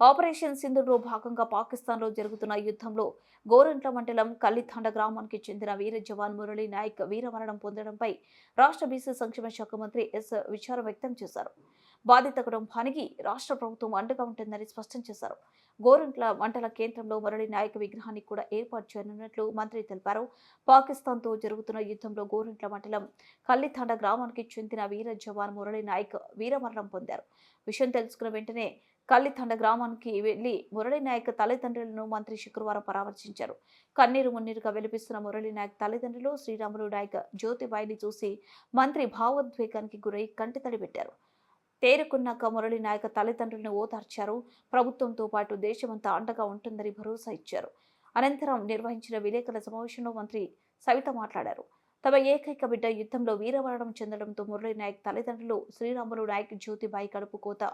Operation సింధులో భాగంగా పాకిస్తాన్లో జరుగుతున్న యుద్ధంలో గోరంట్ల మండలం కల్లితాండ గ్రామానికి చెందిన వీర జవాన్ మురళీ నాయక్ వీరమరణం పొందడంపై రాష్ట్ర బీసీ సంక్షేమ శాఖ మంత్రి ఎస్ విచారం వ్యక్తం చేశారు. బాధిత కుటుంబానికి రాష్ట్ర ప్రభుత్వం అండగా ఉంటుందని స్పష్టం చేశారు. గోరంట్ల మండల కేంద్రంలో మురళీ నాయక్ విగ్రహాన్ని కూడా ఏర్పాటు చేయనున్నట్లు మంత్రి తెలిపారు. పాకిస్తాన్తో జరుగుతున్న యుద్ధంలో గోరంట్ల మండలం కల్లితాండ గ్రామానికి చెందిన వీర జవాన్ మురళీ నాయక్ వీరమరణం పొందారు. విషయం తెలుసుకున్న వెంటనే కల్లితండ గ్రామానికి వెళ్ళి మురళీ నాయక్ తల్లిదండ్రులను మంత్రి శుక్రవారం పరామర్శించారు. కన్నీరు మున్నీరుగా వెలిపిస్తున్న మురళీ నాయక్ తల్లిదండ్రులు శ్రీరాములు నాయక్ జ్యోతిబాయిని చూసి మంత్రి భావోద్వేగానికి గురై కంటితడి పెట్టారు. తేరుకున్నాక మురళీ నాయక తల్లిదండ్రులను ఓదార్చారు. ప్రభుత్వంతో పాటు దేశమంతా అండగా ఉంటుందని భరోసా ఇచ్చారు. అనంతరం నిర్వహించిన విలేకరుల సమావేశంలో మంత్రి సవిత మాట్లాడారు. తమ ఏకైక బిడ్డ యుద్ధంలో వీరమరణం చెందడంతో మురళీ నాయక్ తల్లిదండ్రులు శ్రీరాములు నాయక్ జ్యోతిబాయి కడుపు కోత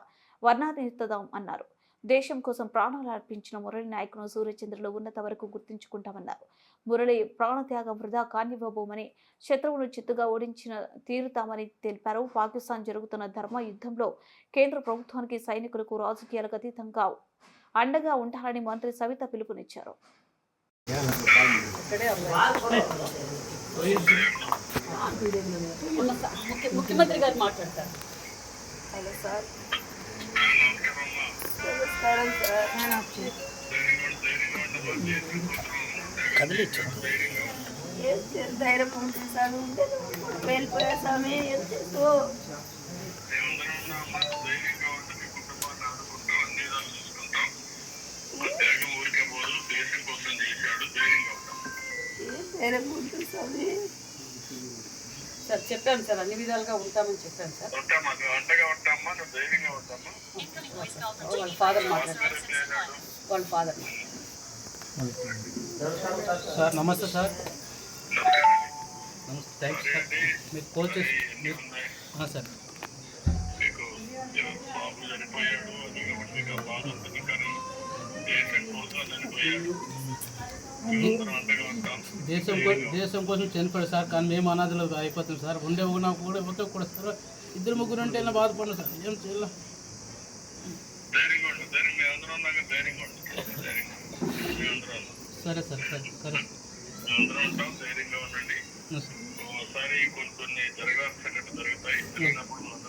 వర్ణానిద్దాం అన్నారు. దేశం కోసం ప్రాణాలు అర్పించిన మురళీ నాయక్ను సూర్యచంద్రులు ఉన్నత వరకు గుర్తించుకుంటామన్నారు. మురళి ప్రాణత్యాగం వృధా కానివ్వబోమని శత్రువును చిత్తుగా ఓడించిన తీరుతామని తెలిపారు. పాకిస్తాన్ జరుగుతున్న ధర్మ యుద్ధంలో కేంద్ర ప్రభుత్వానికి సైనికులకు రాజకీయాలకు అతీతంగా అండగా ఉంటారని మంత్రి సవిత పిలుపునిచ్చారు. ముఖ్యమంత్రి గారు మాట్లాడతారు హలో సార్ నమస్కారం సార్ ఏం చేయాలి? ధైర్యం ఉంటుంది సార్ ఉంటే వెళ్ళిపోయా స్వామి ఏం ధైర్యం ఉంటుంది స్వామి సార్ చెప్పాను సార్ అన్ని విధాలుగా ఉంటామని చెప్పాను సార్. వాళ్ళ ఫాదర్ మాట్లాడతారు వాళ్ళ ఫాదర్. సార్ నమస్తే సార్. నమస్తే థ్యాంక్స్ సార్. మీరు కాల్ చేసి సార్. చనిపోయాడు. దేశం దేశం కోసం చనిపోయాడు సార్ కానీ మేము అనాథలు అయిపోతాం సార్. ఉండే ఉన్నా కూడా ఒకే కూడా సార్. ఇద్దరు ముగ్గురు అంటే ఇలా బాధపడినా సార్. ఏం చేయాలి? సరే సార్ సరే సరే.